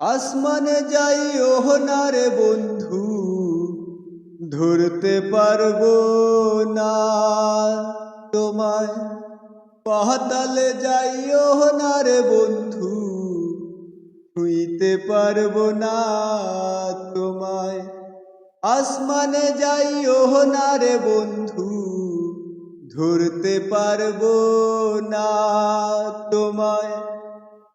আসমানে যাই না রে বন্ধু, ধরতে পারব না। তোমায় পাতালে যাইও না রে বন্ধু, ছুঁইতে পারব না। তোমায় আসমানে যাইও না রে বন্ধু, ধরতে পারব না। তোমায়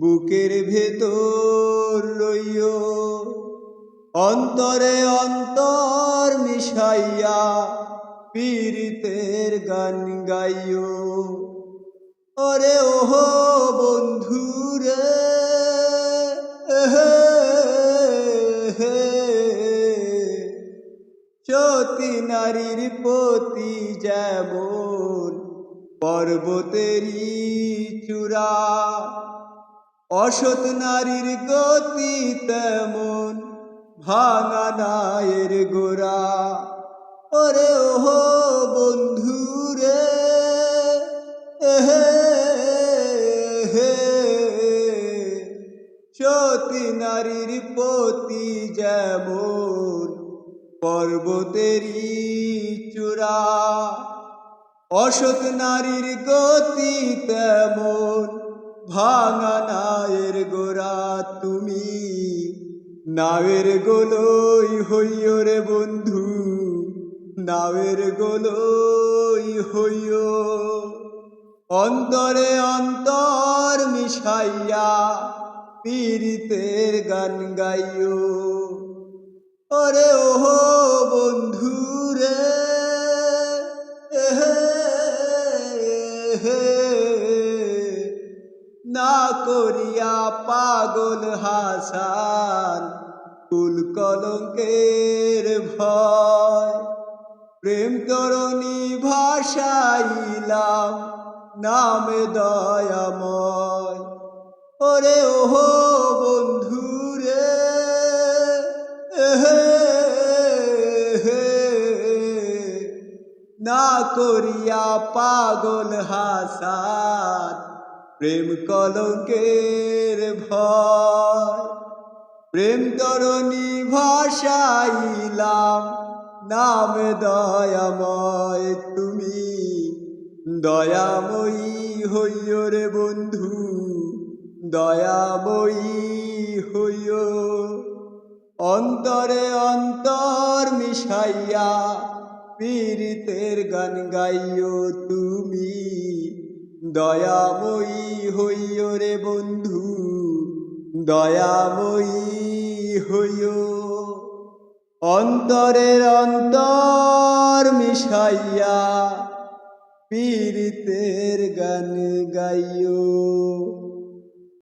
বুকের ভেতর রইও অন্তরে অন্তর মিশাইয়া পীড়িতের গান গাইও। ওরে ওহো বন্ধু রে সতী নারীর পতি যেমন পর্বতেরই চূড়া অসৎ নারীর গতি তেমন, ভাঙা নায়ের গোড়া। ওরে ওহো বন্ধু রে হে সতী নারীর পতি যেমন, পর্বতেরই চূড়া। অসৎ নারীর গতি তেমন ভাঙা নায়ের গোড়া তুমি। নাওয়ের গোলই হইও রে বন্ধু নাওয়ের গোলই হইও অন্তরে অন্তর মিশাইয়া পীড়িতের গান গাইও ওরে ওহো না করিয়া পাগল হাসান কুল কলঙ্কের ভয়। প্রেম তরণী ভাষাইলাম নামে দয়াময়। ওরে ওহো বন্ধু রে হে। না করিয়া পাগল হাসান প্রেম কলঙ্কের ভয়, প্রেম তরণী ভাষাইলাম নাম দয়াময় তুমি। দয়াময়ী হইও রে বন্ধু, দয়াময়ী হইও। অন্তরে অন্তর মিশাইয়া পীড়িতের গান গাইও তুমি। দয়াময়ী হইও রে বন্ধু দয়াময়ী হইও। অন্তরের অন্তর মিশাইয়া পীড়িতের গান গাইও।